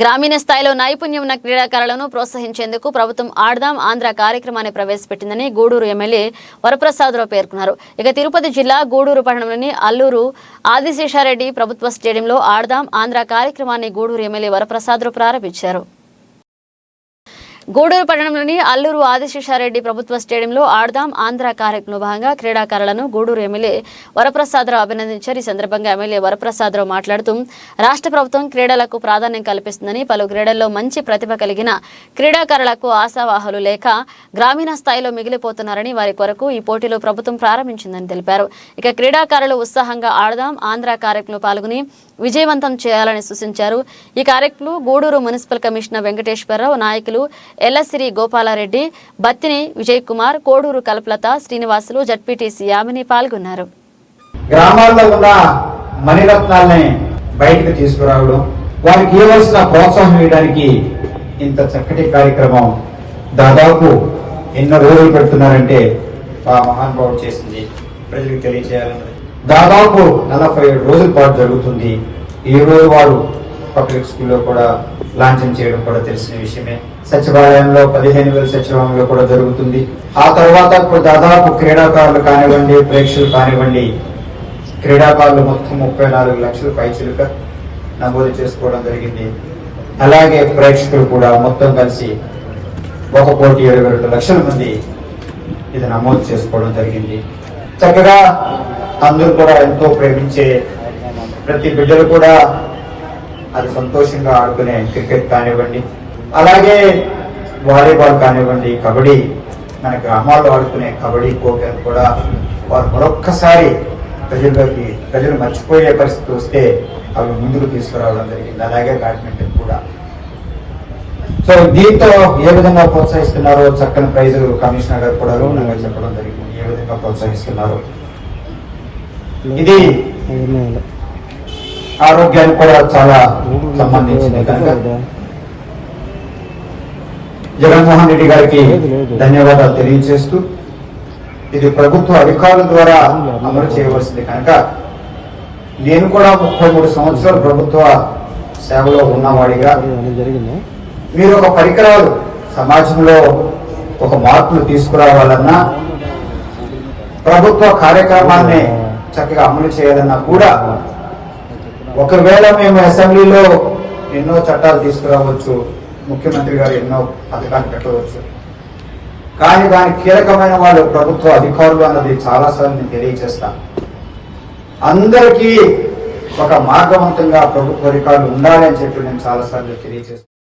గ్రామీణ స్థాయిలో నైపుణ్యం ఉన్న క్రీడాకారులను ప్రోత్సహించేందుకు ప్రభుత్వం ఆడదాం ఆంధ్ర కార్యక్రమాన్ని ప్రవేశపెట్టిందని గూడూరు ఎమ్మెల్యే వరప్రసాదరావు పేర్కొన్నారు. ఇక తిరుపతి జిల్లా గూడూరు పట్టణంలోని అల్లూరు ఆదిశేషారెడ్డి ప్రభుత్వ స్టేడియంలో ఆడదాం ఆంధ్ర కార్యక్రమాన్ని గూడూరు ఎమ్మెల్యే వరప్రసాదరావు ప్రారంభించారు. గూడూరు పట్టణంలోని అల్లూరు ఆదిశేషారెడ్డి ప్రభుత్వ స్టేడియంలో ఆడదాం ఆంధ్ర కార్యక్రమంలో భాగంగా క్రీడాకారులను గూడూరు ఎమ్మెల్యే వరప్రసాదరావు అభినందించారు. ఈ సందర్భంగా ఎమ్మెల్యే వరప్రసాదరావు మాట్లాడుతూ రాష్ట్ర ప్రభుత్వం క్రీడలకు ప్రాధాన్యం కల్పిస్తుందని పలు క్రీడల్లో మంచి ప్రతిభ కలిగిన క్రీడాకారులకు ఆశావాహులు లేక గ్రామీణ స్థాయిలో మిగిలిపోతున్నారని వారి కొరకు ఈ పోటీలో ప్రభుత్వం ప్రారంభించిందని తెలిపారు. ఇక క్రీడాకారులు ఉత్సాహంగా ఆడదాం ఆంధ్ర కార్యక్రమంలో పాల్గొని విజయవంతం చేయాలని సూచించారు. ఈ కార్యక్రమంలో గూడూరు మున్సిపల్ కమిషనర్ వెంకటేశ్వరరావు నాయకులు ఎల్లసిరి గోపాలారెడ్డి బత్తిని విజయ్ కుమార్ కోడూరు కల్పలత శ్రీనివాసులు జడ్పీటీసీ యామిని పాల్గొన్నారు. గ్రామాల్లో ఉన్న మణిరత్నాల్ని బయటకు తీసుకురావడం వారికి ఇవ్వాల్సిన ప్రోత్సాహం ఇవ్వడానికి ఇంత చక్కటి కార్యక్రమం దాదాపు ఎన్నో రోజులు పెడుతున్నారంటే ఆ మహానుభావుడు చేసింది. ప్రజలకు తెలియజేయాలన్నది. దాదాపు నలభై ఏడు రోజుల పాటు జరుగుతుంది. ఈ రోజు వారు పబ్లిక్ స్కూల్లో కూడా లాంఛనం చేయడం కూడా తెలిసిన విషయమే. సచివాలయంలో పదిహేను వేల సచివాలయంలో కూడా జరుగుతుంది. ఆ తర్వాత ఇప్పుడు దాదాపు క్రీడాకారులు కానివ్వండి ప్రేక్షకులు కానివ్వండి క్రీడాకారులు మొత్తం ముప్పై నాలుగు లక్షల పైచిలుక నమోదు చేసుకోవడం జరిగింది. అలాగే ప్రేక్షకులు కూడా మొత్తం కలిసి ఒక కోటి ఇరవై రెండు లక్షల మంది ఇది నమోదు చేసుకోవడం జరిగింది. చక్కగా అందరూ కూడా ఎంతో ప్రేమించే ప్రతి బిడ్డలు కూడా అది సంతోషంగా ఆడుకునే క్రికెట్ కానివ్వండి అలాగే వాలీబాల్ కానివ్వండి కబడ్డీ మన గ్రామాల్లో ఆడుకునే కబడ్డీ ఖోఖో కూడా వారు మరొక్కసారి ప్రజల్లోకి ప్రజలు మర్చిపోయే పరిస్థితి వస్తే అవి ముందుకు తీసుకురావడం జరిగింది. అలాగే బ్యాడ్మింటన్ కూడా. సో దీంతో ఏ విధంగా ప్రోత్సహిస్తున్నారో చక్కని ప్రైజ్ కమిషనర్ గారు కూడా రుణంగా చెప్పడం జరిగింది. ఏ విధంగా ప్రోత్సహిస్తున్నారు. ఇది ఆరోగ్యానికి కూడా చాలా సంబంధించింది కనుక జగన్మోహన్ రెడ్డి గారికి ధన్యవాదాలు తెలియజేస్తూ ఇది ప్రభుత్వ అధికారుల ద్వారా అమలు చేయవలసింది కనుక నేను కూడా ముప్పై మూడు సంవత్సరాలు ప్రభుత్వ సేవలో ఉన్నవాడిగా. జరిగిందా? మీరు ఒక పరికరాలు సమాజంలో ఒక మార్పులు తీసుకురావాలన్నా ప్రభుత్వ కార్యక్రమాన్ని చక్కగా అమలు చేయాలన్నా కూడా ఒకవేళ మేము అసెంబ్లీలో ఎన్నో చట్టాలు తీసుకురావచ్చు ముఖ్యమంత్రి గారు ఎన్నో పథకాలు పెట్టవచ్చు. కానీ దానికి కీలకమైన వాళ్ళు ప్రభుత్వ అధికారులు అన్నది చాలాసార్లు నేను తెలియజేస్తాను అందరికీ ఒక మార్గవంతంగా ప్రభుత్వ అధికారులు ఉండాలి అని చెప్పి నేను చాలాసార్లు తెలియజేస్తాను